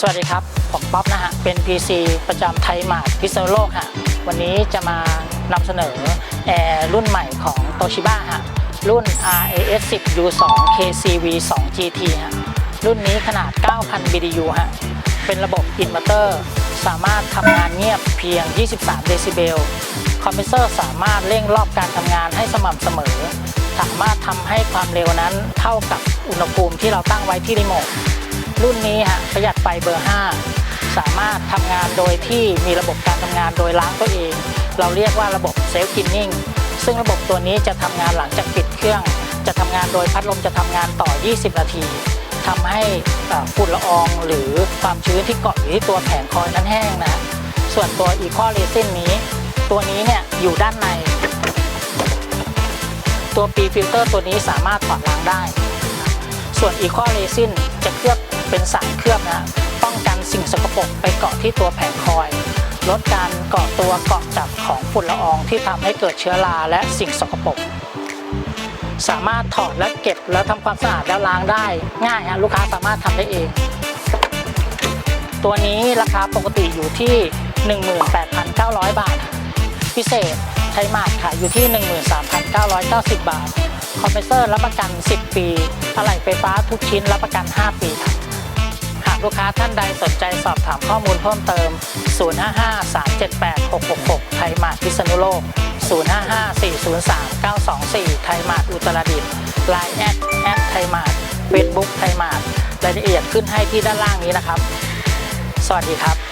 สวัสดีครับ ผมป๊อปนะฮะ เป็น PC ประจำไทยมาร์ทพิษณุโลกฮะ วันนี้จะมานำเสนอแอร์รุ่นใหม่ของโตชิบ้าฮะ รุ่น RAS 10 U2 KCV 2 GT ฮะ รุ่นนี้ขนาด 9,000 BTU ฮะ เป็นระบบอินเวอร์เตอร์ สามารถทำงานเงียบเพียง 23 เดซิเบล คอมเพรสเซอร์สามารถเร่งรอบการทำงานให้สม่ำเสมอ สามารถทำให้ความเร็วนั้นเท่ากับอุณหภูมิที่เราตั้งไว้ที่รีโมท รุ่นนี้ฮะประหยัดไฟเบอร์ 5 สามารถทำงานโดยที่มีระบบการทำงานโดยล้างตัวเอง เราเรียกว่าระบบเซลฟ์กินนิ่งซึ่งระบบตัวนี้จะทำงานหลังจากปิดเครื่อง จะทำงานโดยพัดลมจะทำงานต่อ 20 นาทีทำให้ฝุ่นละอองหรือความชื้นที่เกาะอยู่ที่ตัวแผงคอยนั้นแห้งนะฮะส่วนตัวอีคอเรซินนี้ ตัวนี้เนี่ยอยู่ด้านใน ตัวปีฟิลเตอร์ตัวนี้สามารถถอดล้างได้ ส่วนอีคอเรซินจะเคลือบ เป็นสารเคลือบนะฮะป้องกันสิ่งสกปรกไปเกาะที่ตัวแผงคอย ลดการเกาะตัวเกาะจับของฝุ่นละอองที่ทำให้เกิดเชื้อราและสิ่งสกปรกสามารถถอดและเก็บแล้วทำความสะอาดแล้วล้างได้ง่ายฮะลูกค้าสามารถทำได้เอง ตัวนี้ราคาปกติอยู่ที่ 18,900 บาท พิเศษใช้มาดขายอยู่ที่ 13,990 บาท คอมเพรสเซอร์รับประกัน 10 ปี อะไหล่ไฟฟ้าทุกชิ้นรับประกัน 5 ปีครับหากลูกค้าท่านใดสนใจสอบถามข้อมูลเพิ่มเติม 055-378-666 ไทยมาร์พิษณุโลก 055-403-924 ไทยมาร์อุตรดิตถ์ไลน์แอดแอดไทยมาร์ทเฟซบุ๊กไทยมาร์รายละเอียดขึ้นให้ที่ด้านล่างนี้นะครับ สวัสดีครับ